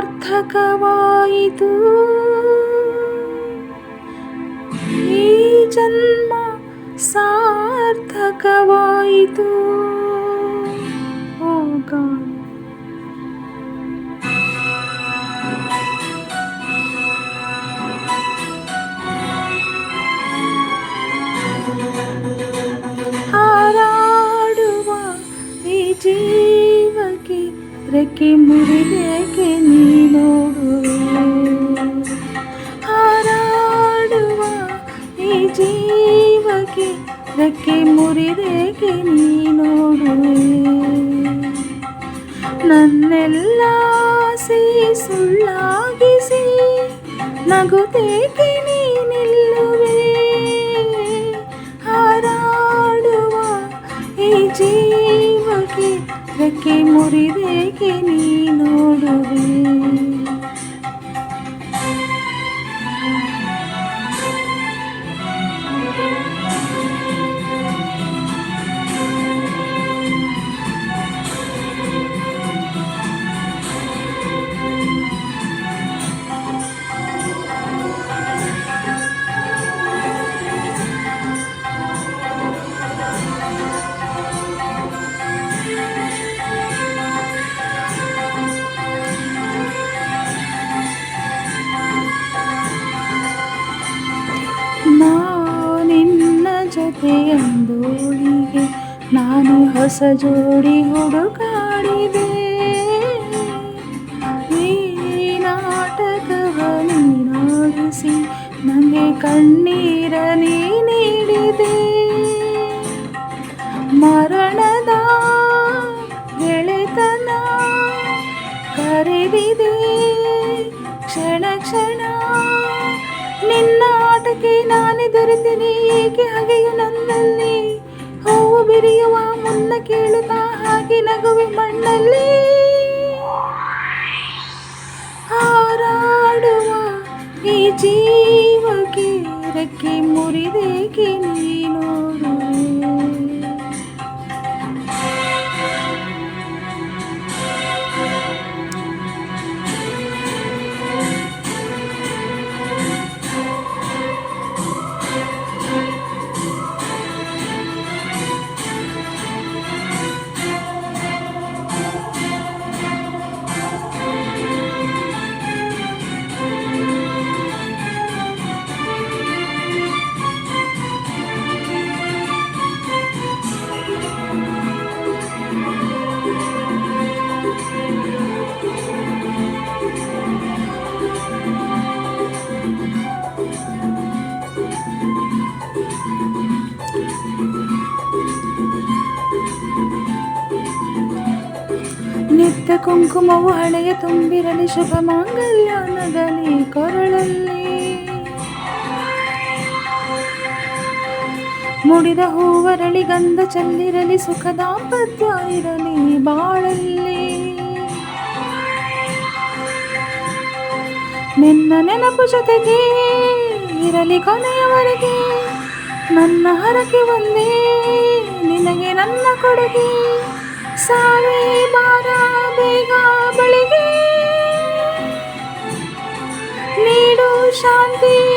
ಸಾರ್ಥಕವಾಯಿತು ಈ ಜನ್ಮ ಸಾರ್ಥಕವಾಯಿತು ಓ ಗಾಡ್ ರೆಕ್ಕೆ ಮುರಿದೇಕೆ ನೀ ನೋಡುವೆ ಹಾರಾಡುವ ಈ ಜೀವಕ್ಕೆ ರೆಕ್ಕೆ ಮುರಿದೇಕೆ ನೀ ನೋಡುವೆ ನನ್ನೆಲ್ಲ ಸಿ ಸುಳ್ಳಾಗಿಸಿ ನಗುತ್ತೇಕೆ ರೆಕ್ಕೆ ಮುರಿದೇಕೆ ನೀ ನೋಡುವೆ? ನಾನು ಹೊಸ ಜೋಡಿ ಹುಡುಕಾಡಿದೆ. ಈ ನಾಟಕವ ನೀನಾಗಿಸಿ ನನಗೆ ಕಣ್ಣೀರ ನೀಡಿದೆ. ಮರಣದ ಗೆಳೆತನ ಕರೆದಿದೆ. ಕ್ಷಣ ಕ್ಷಣ ನಿನ್ನ ಆಟಕ್ಕೆ ನಾನೇ ದೊರೆತೀನಿ ಏಕೆ ಹಾಗೆಯೂ ನನ್ನಲ್ಲಿ ಹೂವು ಬಿರಿಯುವ ಮುನ್ನ ಕೇಳುತ್ತಾ ಹಾಗೆ ನಗುವೆ ಮಣ್ಣಲ್ಲಿ. ಹಾರಾಡುವ ಈ ಜೀವಕ್ಕೆ ರೆಕ್ಕೆ ಮುರಿದೇಕೆ ನೀ ನಿತ್ಯ ಕುಂಕುಮವು ಹಳೆಯ ತುಂಬಿರಲಿ ಶುಭ ಮಾಂಗಲ್ಯ ನಗಲಿ ಕೊರಳಲ್ಲಿ. ಮುಡಿದ ಹೂವರಳಿ ಗಂಧ ಚೆಲ್ಲಿರಲಿ ಸುಖ ದಾಂಪತ್ಯ ಇರಲಿ ಬಾಳಲ್ಲಿ. ನಿನ್ನ ನೆನಪು ಜೊತೆಗೆ ಇರಲಿ ಕೊನೆಯವರೆಗೆ ನನ್ನ ಹರಕೆ ಒಂದೇ, ನಿನಗೆ ನನ್ನ ಕೊಡುಗೆ. ಸಾವೇ ಬಾಳ 山顶。